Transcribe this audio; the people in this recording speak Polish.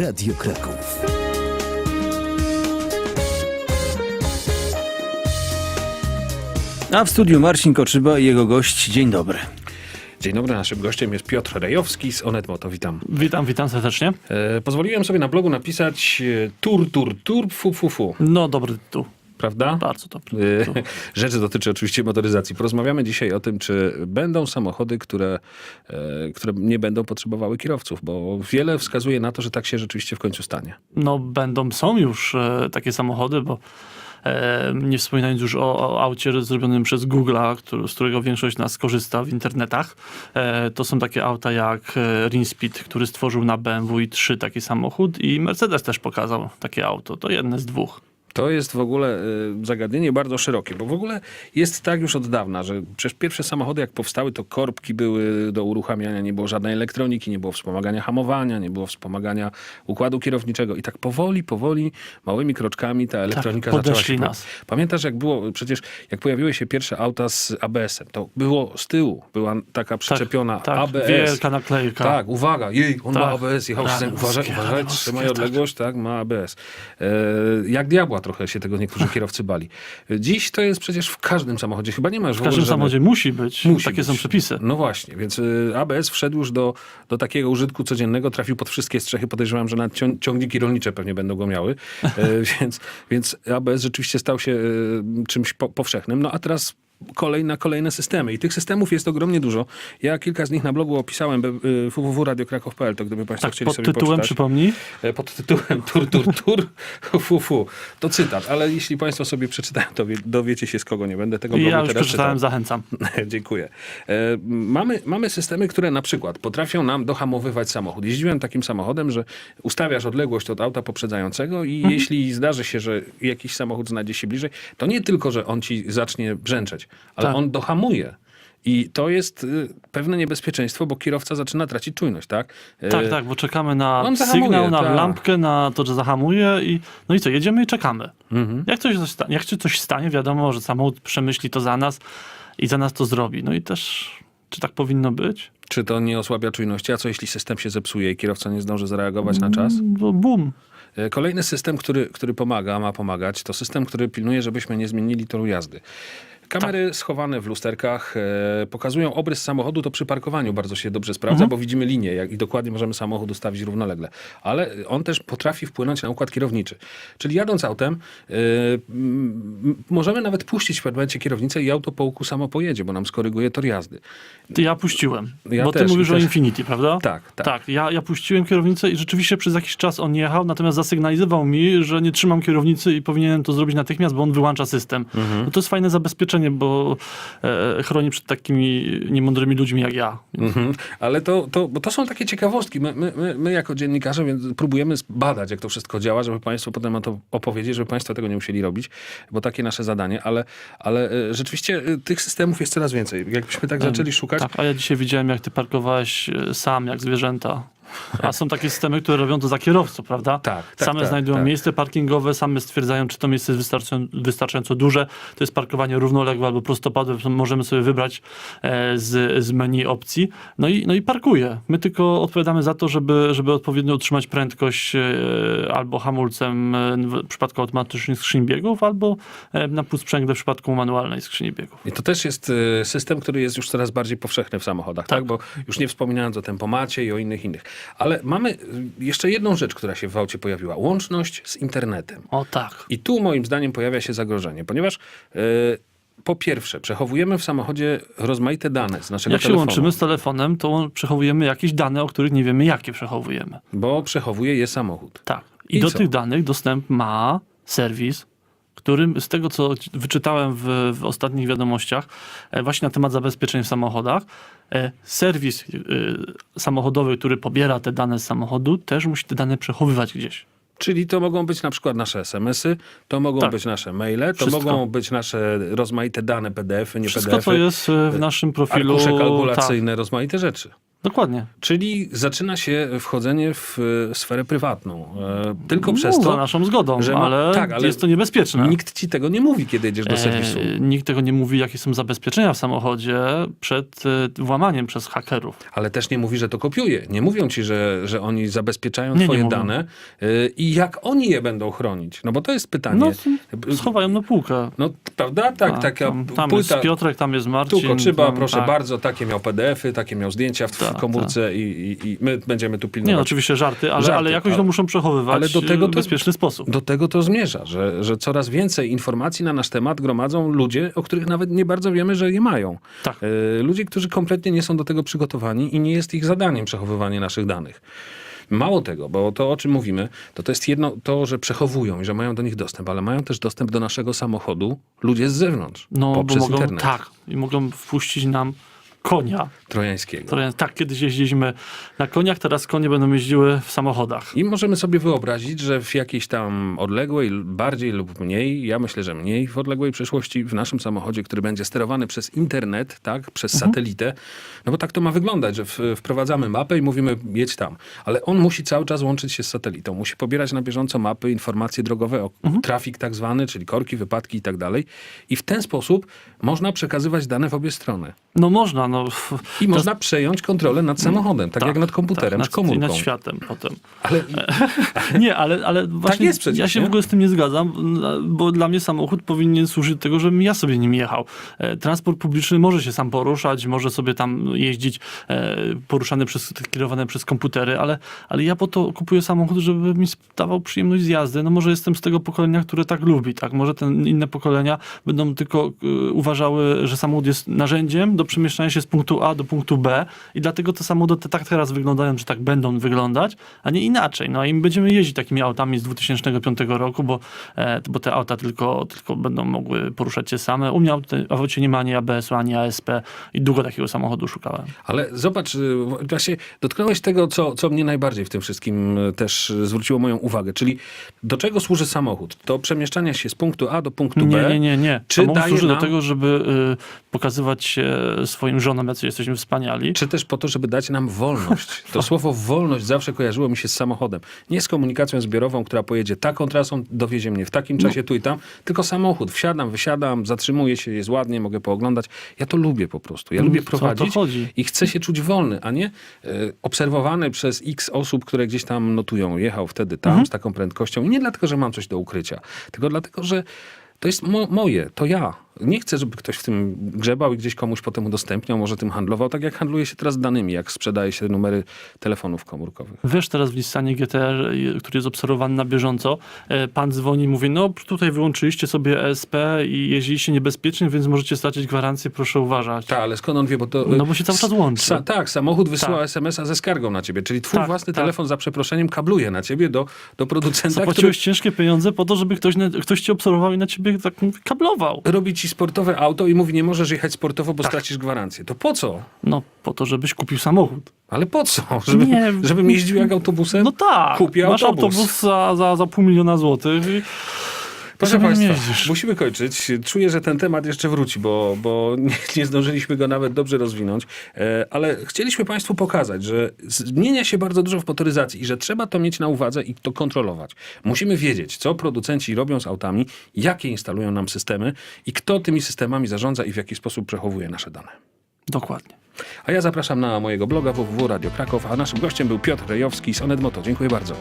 Radio Kraków. A w studiu Marcin Koczyba i jego gość. Dzień dobry. Dzień dobry, naszym gościem jest Piotr Rejowski z Onetmoto. Witam. Witam, witam serdecznie. E, pozwoliłem sobie na blogu napisać e, tur, tur, tur, fu, fu, fu. No dobry tytuł, Prawda? bardzo dobry E, tytuł. Rzecz dotyczy oczywiście motoryzacji. Porozmawiamy dzisiaj o tym, czy będą samochody, które, e, które nie będą potrzebowały kierowców, bo wiele wskazuje na to, że tak się rzeczywiście w końcu stanie. No będą, są już e, takie samochody, bo e, nie wspominając już o, o aucie zrobionym przez Google'a, który, z którego większość nas korzysta w internetach, to są takie auta jak Rinspeed, który stworzył na BMW i3 taki samochód i Mercedes też pokazał takie auto. To jedne z dwóch. To jest w ogóle y, zagadnienie bardzo szerokie, bo w ogóle jest tak już od dawna, że przecież pierwsze samochody jak powstały, to korbki były do uruchamiania, nie było żadnej elektroniki, nie było wspomagania hamowania, nie było wspomagania układu kierowniczego i tak powoli, powoli, małymi kroczkami ta elektronika zaczęła Tak, podeszli się... nas. Pamiętasz jak było, przecież jak pojawiły się pierwsze auta z ABS-em, to było z tyłu, była taka przyczepiona tak, ABS. wielka naklejka. Tak, uwaga, jej, on ma Tak. ABS, jechał Radoskie, uważaj, uważaj, trzymaj tak. odległość, tak, ma ABS. E, jak diabła trochę się tego niektórzy kierowcy bali. Dziś to jest przecież w każdym samochodzie, chyba nie ma już W każdym samochodzie musi być, Musi takie być. są przepisy. No właśnie, więc y, ABS wszedł już do, do takiego użytku codziennego, trafił pod wszystkie strzechy. Podejrzewam, że cią- ciągniki rolnicze pewnie będą go miały. E, więc, więc ABS rzeczywiście stał się y, czymś po, powszechnym. No a teraz kolej na kolejne systemy. I tych systemów jest ogromnie dużo. Ja kilka z nich na blogu opisałem y, www.radiokrakow.pl, to gdyby Państwo Tak, chcieli pod sobie tytułem poczytać. przypomnij. E, pod tytułem Tur, tur, tur, fu, fu. To cytat, ale jeśli Państwo sobie przeczytają, to wie, dowiecie się z kogo nie będę tego blogu ja już teraz przeczytałem, czytał. zachęcam. Dziękuję. E, mamy, mamy systemy, które na przykład potrafią nam dohamowywać samochód. Jeździłem takim samochodem, że ustawiasz odległość od auta poprzedzającego i Mhm. jeśli zdarzy się, że jakiś samochód znajdzie się bliżej, to nie tylko, że on ci zacznie brzęczeć, ale Tak. on dohamuje. I to jest y, pewne niebezpieczeństwo, bo kierowca zaczyna tracić czujność, tak? E, Tak, tak, bo czekamy na on zahamuje, sygnał, na tak. lampkę, na to, że zahamuje i no i co, jedziemy i czekamy. Mhm. Jak, coś, jak się coś stanie, wiadomo, że samochód przemyśli to za nas i za nas to zrobi. No i też, czy tak powinno być? Czy to nie osłabia czujności? A co jeśli system się zepsuje i kierowca nie zdąży zareagować na czas? Bo bum. E, Kolejny system, który, który pomaga, ma pomagać, to system, który pilnuje, żebyśmy nie zmienili toru jazdy. Kamery Tak. schowane w lusterkach e, pokazują obrys samochodu, to przy parkowaniu bardzo się dobrze sprawdza, Mhm. bo widzimy linię jak, i dokładnie możemy samochód ustawić równolegle. Ale on też potrafi wpłynąć na układ kierowniczy. Czyli jadąc autem, e, m, możemy nawet puścić w momencie kierownicę i auto po łuku samo pojedzie, bo nam skoryguje tor jazdy. Ty ja puściłem. Ja bo ty też, mówisz też. o Infinity, prawda? Tak, tak. Tak, ja, ja puściłem kierownicę i rzeczywiście przez jakiś czas on jechał, natomiast zasygnalizował mi, że nie trzymam kierownicy i powinienem to zrobić natychmiast, bo on wyłącza system. Mhm. No to jest fajne zabezpieczenie, bo e, chroni przed takimi niemądrymi ludźmi jak ja. Mhm. Ale to, to, bo to są takie ciekawostki. My, my, my, my jako dziennikarze więc próbujemy badać, jak to wszystko działa, żeby Państwu potem o to opowiedzieć, żeby Państwo tego nie musieli robić, bo takie nasze zadanie. Ale, ale e, rzeczywiście e, tych systemów jest coraz więcej. Jakbyśmy tak zaczęli szukać, Tak, a ja dzisiaj widziałem, jak ty parkowałeś e, sam, jak zwierzęta. A są takie systemy, które robią to za kierowcą, prawda? Tak, tak, Same tak, znajdują tak. miejsce parkingowe, same stwierdzają, czy to miejsce jest wystarczająco, wystarczająco duże. To jest parkowanie równoległe albo prostopadłe. Możemy sobie wybrać e, z, z menu opcji. No i, no i parkuje. My tylko odpowiadamy za to, żeby, żeby odpowiednio utrzymać prędkość e, albo hamulcem e, w przypadku automatycznych skrzyni biegów, albo na półsprzęgle w przypadku manualnej skrzyni biegów. I to też jest system, który jest już coraz bardziej powszechny w samochodach, tak? Tak. Bo już nie wspominając o tempomacie i o innych innych. Ale mamy e, jeszcze jedną rzecz, która się w aucie pojawiła. Łączność z internetem. O tak. I tu moim zdaniem pojawia się zagrożenie, ponieważ e, po pierwsze, przechowujemy w samochodzie rozmaite dane z naszego Jak się telefonu, łączymy z telefonem, to przechowujemy jakieś dane, o których nie wiemy, jakie przechowujemy. bo przechowuje je samochód. Tak. I, I do co? tych danych dostęp ma serwis, którym z tego, co wyczytałem w, w ostatnich wiadomościach, e, właśnie na temat zabezpieczeń w samochodach, e, serwis e, samochodowy, który pobiera te dane z samochodu, też musi te dane przechowywać gdzieś. Czyli to mogą być na przykład nasze SMS-y, to mogą Tak. być nasze maile, to Wszystko. mogą być nasze rozmaite dane PDF-y, nie Wszystko, PDF-y, co jest e, w naszym profilu. arkusze tak, kalkulacyjne, rozmaite rzeczy. Dokładnie. Czyli zaczyna się wchodzenie w e, sferę prywatną. E, Tylko No, przez za to, naszą zgodą, że ma- ale, tak, ale jest to niebezpieczne. nikt ci tego nie mówi, kiedy jedziesz do serwisu. E, nikt tego nie mówi, jakie są zabezpieczenia w samochodzie przed e, włamaniem przez hakerów. Ale też nie mówi, że to kopiuje. Nie mówią ci, że, że oni zabezpieczają Nie, nie twoje mówią. dane i jak oni je będą chronić. No bo to jest pytanie. No, schowają na półkę. No, prawda? Tak, taka tam, tam płyta. jest Piotrek, tam jest Marcin. Tu tam, proszę tak. bardzo, takie miał PDF-y, takie miał zdjęcia w, w Tak, komórce i, i, i my będziemy tu Nie, pilnować. no, oczywiście żarty, ale, Żarty, ale jakoś to muszą przechowywać ale do tego w to- bezpieczny sposób. Do tego to zmierza, że, że coraz więcej informacji na nasz temat gromadzą ludzie, o których nawet nie bardzo wiemy, że je mają. Tak. E, Ludzie, którzy kompletnie nie są do tego przygotowani i nie jest ich zadaniem przechowywanie naszych danych. Mało tego, bo to o czym mówimy, to to jest jedno to, że przechowują i że mają do nich dostęp, ale mają też dostęp do naszego samochodu ludzie z zewnątrz, No, poprzez mogą, internet tak, i mogą wpuścić nam konia. trojańskiego. Które, tak, kiedyś jeździliśmy na koniach, teraz konie będą jeździły w samochodach. I możemy sobie wyobrazić, że w jakiejś tam odległej, bardziej lub mniej, ja myślę, że mniej w odległej przyszłości, w naszym samochodzie, który będzie sterowany przez internet, tak, przez satelitę, no bo tak to ma wyglądać, że wprowadzamy mapę i mówimy jedź tam, ale on musi cały czas łączyć się z satelitą, musi pobierać na bieżąco mapy, informacje drogowe, o trafik tak zwany, czyli korki, wypadki i tak dalej. I w ten sposób można przekazywać dane w obie strony. No można, no. I można przejąć kontrolę nad samochodem, tak, jak nad komputerem tak, czy komórką. Nad światem potem. Ale Nie, ale, ale właśnie jest przecież, ja się nie? w ogóle z tym nie zgadzam, bo dla mnie samochód powinien służyć do tego, żebym ja sobie nim jechał. E, Transport publiczny może się sam poruszać, może sobie tam jeździć e, poruszany przez, kierowany przez komputery, ale, ale ja po to kupuję samochód, żeby mi dawał przyjemność z jazdy. No może jestem z tego pokolenia, które tak lubi, tak? Może te inne pokolenia będą tylko e, uważały, że samochód jest narzędziem do przemieszczania się z punktu A do punktu B i dlatego te samochody tak teraz wyglądają, czy tak będą wyglądać, a nie inaczej. No i my będziemy jeździć takimi autami z 2005 roku, bo, e, bo te auta tylko, tylko będą mogły poruszać się same. U mnie w aucie nie ma ani ABS-u, ani ASP i długo takiego samochodu szukałem. Ale zobacz, y, właśnie dotknąłeś tego, co, co mnie najbardziej w tym wszystkim y, też zwróciło moją uwagę, czyli do czego służy samochód? Do przemieszczania się z punktu A do punktu Nie, B. nie, nie, nie. Czy Samochód daje służy nam- do tego, żeby y, pokazywać się swoim żonom, jacy jesteśmy wspaniali. Czy też po to, żeby dać nam wolność. To słowo wolność zawsze kojarzyło mi się z samochodem. Nie z komunikacją zbiorową, która pojedzie taką trasą, dowiezie mnie w takim No. czasie tu i tam, tylko samochód. Wsiadam, wysiadam, zatrzymuję się, jest ładnie, mogę pooglądać. Ja to lubię po prostu. Ja Mm, lubię prowadzić i chcę się czuć wolny, a nie e, obserwowany przez x osób, które gdzieś tam notują. Jechał wtedy tam Mhm. z taką prędkością. I nie dlatego, że mam coś do ukrycia, tylko dlatego, że to jest mo moje, to ja. Nie chcę, żeby ktoś w tym grzebał i gdzieś komuś potem udostępniał, może tym handlował, tak jak handluje się teraz danymi, jak sprzedaje się numery telefonów komórkowych. Wiesz, teraz w Nissanie GTR, który jest obserwowany na bieżąco, e, pan dzwoni i mówi, no tutaj wyłączyliście sobie ESP i jeździliście niebezpiecznie, więc możecie stracić gwarancję, proszę uważać. Tak, ale skąd on wie, bo to... No bo się cały czas łączy. Sa tak, samochód wysyła Tak. SMS-a ze skargą na ciebie, czyli twój Tak, własny tak. telefon za przeproszeniem kabluje na ciebie do, do producenta, który Zapłaciłeś ciężkie pieniądze po to, żeby ktoś, ktoś cię obserwował i na ciebie tak kablował. robi ci sportowe auto i mówi, nie możesz jechać sportowo, bo Tak. stracisz gwarancję. To po co? No, po to, żebyś kupił samochód. Ale po co? Żeby, Nie. żebym jeździł jak autobusem? No tak, Kupię masz autobus. autobus za, za, za pół miliona złotych i Proszę Państwa, musimy kończyć. Czuję, że ten temat jeszcze wróci, bo, bo nie, nie zdążyliśmy go nawet dobrze rozwinąć, e, ale chcieliśmy Państwu pokazać, że zmienia się bardzo dużo w motoryzacji i że trzeba to mieć na uwadze i to kontrolować. Musimy wiedzieć, co producenci robią z autami, jakie instalują nam systemy i kto tymi systemami zarządza i w jaki sposób przechowuje nasze dane. dokładnie. A ja zapraszam na mojego bloga www Radio Kraków, a naszym gościem był Piotr Rejowski z Onedmoto. Dziękuję bardzo.